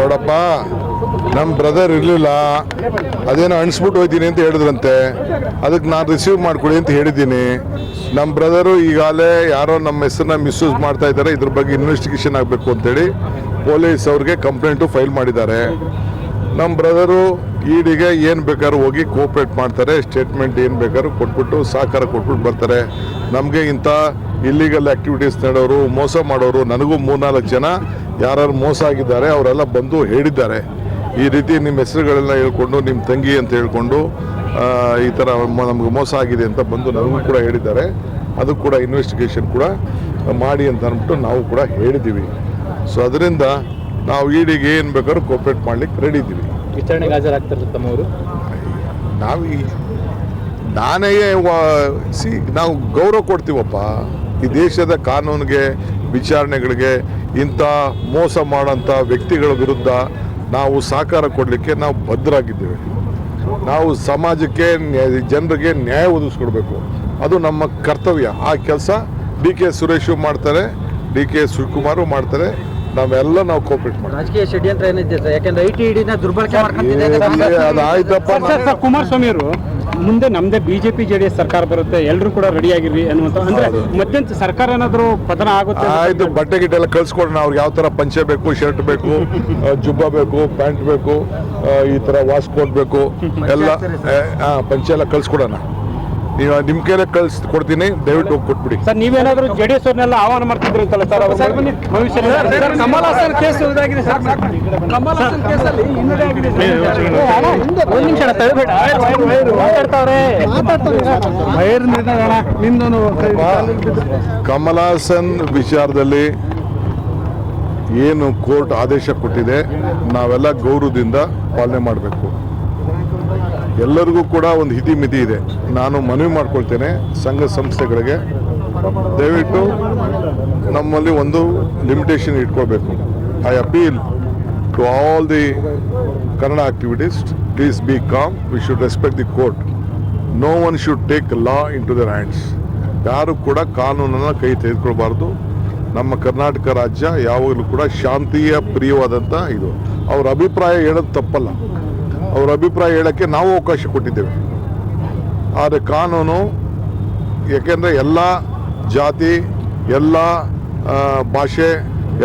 ನೋಡಪ್ಪ ನಮ್ಮ ಬ್ರದರ್ ಇರಲಿಲ್ಲ. ಅದೇನೋ ಅಣಿಸ್ಬಿಟ್ಟು ಹೋಯ್ತೀನಿ ಅಂತ ಹೇಳಿದ್ರಂತೆ. ಅದಕ್ಕೆ ನಾನು ರಿಸೀವ್ ಮಾಡ್ಕೊಳ್ಳಿ ಅಂತ ಹೇಳಿದ್ದೀನಿ. ನಮ್ಮ ಬ್ರದರು ಈಗಾಗಲೇ ಯಾರೋ ನಮ್ಮ ಹೆಸರನ್ನ ಮಿಸ್ಯೂಸ್ ಮಾಡ್ತಾ ಇದ್ದಾರೆ. ಇದ್ರ ಬಗ್ಗೆ ಇನ್ವೆಸ್ಟಿಗೇಷನ್ ಆಗಬೇಕು ಅಂತೇಳಿ ಪೊಲೀಸ್ ಅವ್ರಿಗೆ ಕಂಪ್ಲೇಂಟು ಫೈಲ್ ಮಾಡಿದ್ದಾರೆ. ನಮ್ಮ ಬ್ರದರು ಈಡಿಗೆ ಏನು ಬೇಕಾದ್ರೂ ಹೋಗಿ ಕೋಪ್ರೇಟ್ ಮಾಡ್ತಾರೆ ಸ್ಟೇಟ್ಮೆಂಟ್ ಏನು ಬೇಕಾದ್ರೂ ಕೊಟ್ಬಿಟ್ಟು ಸಹಕಾರ ಕೊಟ್ಬಿಟ್ಟು ಬರ್ತಾರೆ. ನಮಗೆ ಇಂಥ ಇಲ್ಲಿಗಲ್ ಆ್ಯಕ್ಟಿವಿಟೀಸ್ ನಡೆಯೋರು, ಮೋಸ ಮಾಡೋರು ನನಗೂ ಮೂರ್ನಾಲ್ಕು ಜನ ಯಾರು ಮೋಸ ಆಗಿದ್ದಾರೆ ಅವರೆಲ್ಲ ಬಂದು ಹೇಳಿದ್ದಾರೆ. ಈ ರೀತಿ ನಿಮ್ಮ ಹೆಸರುಗಳೆಲ್ಲ ಹೇಳ್ಕೊಂಡು, ನಿಮ್ಮ ತಂಗಿ ಅಂತ ಹೇಳ್ಕೊಂಡು ಈ ಥರ ನಮಗೆ ನಮ್ಗೆ ಮೋಸ ಆಗಿದೆ ಅಂತ ಬಂದು ನನಗೂ ಕೂಡ ಹೇಳಿದ್ದಾರೆ. ಅದು ಕೂಡ ಇನ್ವೆಸ್ಟಿಗೇಷನ್ ಕೂಡ ಮಾಡಿ ಅಂತ ಅಂದ್ಬಿಟ್ಟು ನಾವು ಕೂಡ ಹೇಳಿದ್ದೀವಿ. ಸೊ ಅದರಿಂದ ನಾವು ಈಡಿಗೆ ಏನು ಬೇಕಾದ್ರೂ ಕೋಪ್ರೇಟ್ ಮಾಡ್ಲಿಕ್ಕೆ ರೆಡಿ ಇದ್ದೀವಿ. ವಿಚಾರಣೆಗೆ ಹಾಜರಾಗ್ತಾರೆ ತಮ್ಮವರು? ನಾವು ಈ ನಾನೇ ಸಿ, ನಾವು ಗೌರವ ಕೊಡ್ತೀವಪ್ಪ. ಈ ದೇಶದ ಕಾನೂನಿಗೆ, ವಿಚಾರಣೆಗಳಿಗೆ ಇಂಥ ಮೋಸ ಮಾಡೋಂಥ ವ್ಯಕ್ತಿಗಳ ವಿರುದ್ಧ ನಾವು ಸಹಕಾರ ಕೊಡಲಿಕ್ಕೆ ನಾವು ಭದ್ರಾಗಿದ್ದೇವೆ ನಾವು ಸಮಾಜಕ್ಕೆ ಜನರಿಗೆ ನ್ಯಾಯ ಒದಗಿಸ್ಕೊಡ್ಬೇಕು. ಅದು ನಮ್ಮ ಕರ್ತವ್ಯ. ಆ ಕೆಲಸ ಡಿ ಕೆ ಸುರೇಶು ಮಾಡ್ತಾರೆ, ಡಿ ಕೆ ಶಿವಕುಮಾರು ಮಾಡ್ತಾರೆ. ನಾವೆಲ್ಲ ನಾವು ಕೋಪರೇಟ್ ಮಾಡ್ತೀವಿ. ರಾಜಕೀಯ ಷಡ್ಯಂತ್ರ ಏನಿದೆ ಸರ್? ಯಾಕಂದ್ರೆ ಐ ಟಿ ಇಡಿನ ದುರ್ಬಳಕೆ ಕುಮಾರಸ್ವಾಮಿ ಅವರು ಮುಂದೆ ನಮ್ದೇ ಬಿಜೆಪಿ ಜೆ ಡಿ ಎಸ್ ಸರ್ಕಾರ ಬರುತ್ತೆ ಎಲ್ಲರೂ ಕೂಡ ರೆಡಿ ಆಗಿರಿ ಅನ್ನುವಂತ ಅಂದ್ರೆ ಮತ್ತೆ ಮತ್ತೆಂತ ಸರ್ಕಾರ ಏನಾದ್ರು ಪತನ ಆಗುತ್ತೆ ಅಂತ ಆಯ್ತು ಬಟ್ಟೆ ಗಿಟ್ಟೆಲ್ಲ ಕಳ್ಸ್ಕೊಡೋಣ ಅವ್ರಿಗೆ ಯಾವ ತರ ಪಂಚೆ ಬೇಕು ಶರ್ಟ್ ಬೇಕು ಜುಬ್ಬ ಬೇಕು ಪ್ಯಾಂಟ್ ಬೇಕು ಈ ತರ ವಾಸ್ ಕೋಟ್ ಬೇಕು ಎಲ್ಲ ಆ, ಪಂಚೆ ಎಲ್ಲ ಕಳ್ಸ್ಕೊಡೋಣ. ನೀವು ನಿಮ್ಮ ಕೈಲೇ ಕಳ್ಸಿ ಕೊಡ್ತೀನಿ ದಯವಿಟ್ಟು ಹೋಗಿ ಕೊಟ್ಬಿಡಿ. ಸರ್ ನೀವೇನಾದ್ರೂ ಜೆ ಡಿ ಎಸ್ ಅವ್ರನ್ನೆಲ್ಲ ಆಹ್ವಾನ ಮಾಡ್ತಿದ್ರಿ ಅಂತಲ್ಲ ಸರ್ ಅವ್ರು ಕಮಲ್ ಹಾಸನ್ ಕೇಸ್ ಇದಾಗಿದೆ ಸರ್ ಕಮಲ್ ಹಾಸನ್ ಕೇಸಲ್ಲಿ ಹಿನ್ನಡೆ ಆಗಿದೆ ಒಂದ್ ನಿಮಿಷ ತಡಬೇಡ ಮಾತಾಡ್ತಾವ್ರೆ. ನಿಂದೊಂದು ಕಮಲಾಸನ್ ವಿಚಾರದಲ್ಲಿ ಏನು ಕೋರ್ಟ್ ಆದೇಶ ಕೊಟ್ಟಿದೆ ನಾವೆಲ್ಲ ಗೌರವದಿಂದ ಪಾಲನೆ ಮಾಡಬೇಕು. ಎಲ್ಲರಿಗೂ ಕೂಡ ಒಂದು ಹಿತಿ ಮಿತಿ ಇದೆ. ನಾನು ಮನವಿ ಮಾಡ್ಕೊಳ್ತೇನೆ ಸಂಘ ಸಂಸ್ಥೆಗಳಿಗೆ. ದಯವಿಟ್ಟು ನಮ್ಮಲ್ಲಿ ಒಂದು ಲಿಮಿಟೇಷನ್ ಇಟ್ಕೋಬೇಕು. I appeal to all the Kannada activities please be calm we should respect the court no one should take law into their hands ಯಾರು ಕೂಡ ಕಾನೂನನ್ನು ಕೈ ತೆಗೆದುಕೊಳ್ಬಾರ್ದು. ನಮ್ಮ ಕರ್ನಾಟಕ ರಾಜ್ಯ ಯಾವಾಗಲೂ ಕೂಡ ಶಾಂತಿಯ ಪ್ರಿಯವಾದಂಥ ಇದು. ಅವ್ರ ಅಭಿಪ್ರಾಯ ಹೇಳೋದು ತಪ್ಪಲ್ಲ. ಅವ್ರ ಅಭಿಪ್ರಾಯ ಹೇಳೋಕ್ಕೆ ನಾವು ಅವಕಾಶ ಕೊಟ್ಟಿದ್ದೇವೆ. ಆದರೆ ಕಾನೂನು ಏಕೆಂದರೆ ಎಲ್ಲ ಜಾತಿ, ಎಲ್ಲ ಭಾಷೆ,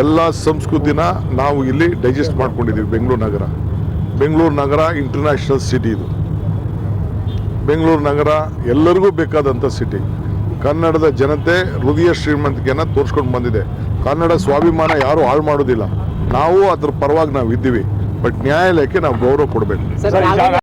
ಎಲ್ಲ ಸಂಸ್ಕೃತಿನ ನಾವು ಇಲ್ಲಿ ಡೈಜೆಸ್ಟ್ ಮಾಡ್ಕೊಂಡಿದ್ದೀವಿ ಬೆಂಗಳೂರು ನಗರ. ಬೆಂಗಳೂರು ನಗರ ಇಂಟರ್ನ್ಯಾಷನಲ್ ಸಿಟಿ ಇದು. ಬೆಂಗಳೂರು ನಗರ ಎಲ್ಲರಿಗೂ ಬೇಕಾದಂಥ ಸಿಟಿ ಕನ್ನಡದ ಜನತೆ ಹೃದಯ ಶ್ರೀಮಂತಿಕೆಯನ್ನು ತೋರಿಸ್ಕೊಂಡು ಬಂದಿದೆ. ಕನ್ನಡ ಸ್ವಾಭಿಮಾನ ಯಾರೂ ಹಾಳು ಮಾಡೋದಿಲ್ಲ. ನಾವು ಅದ್ರ ಪರವಾಗಿ ನಾವು ಇದ್ದೀವಿ ಬಟ್ ನ್ಯಾಯಾಲಯಕ್ಕೆ ನಾವು ಗೌರವ ಕೊಡಬೇಕು. ಸರ್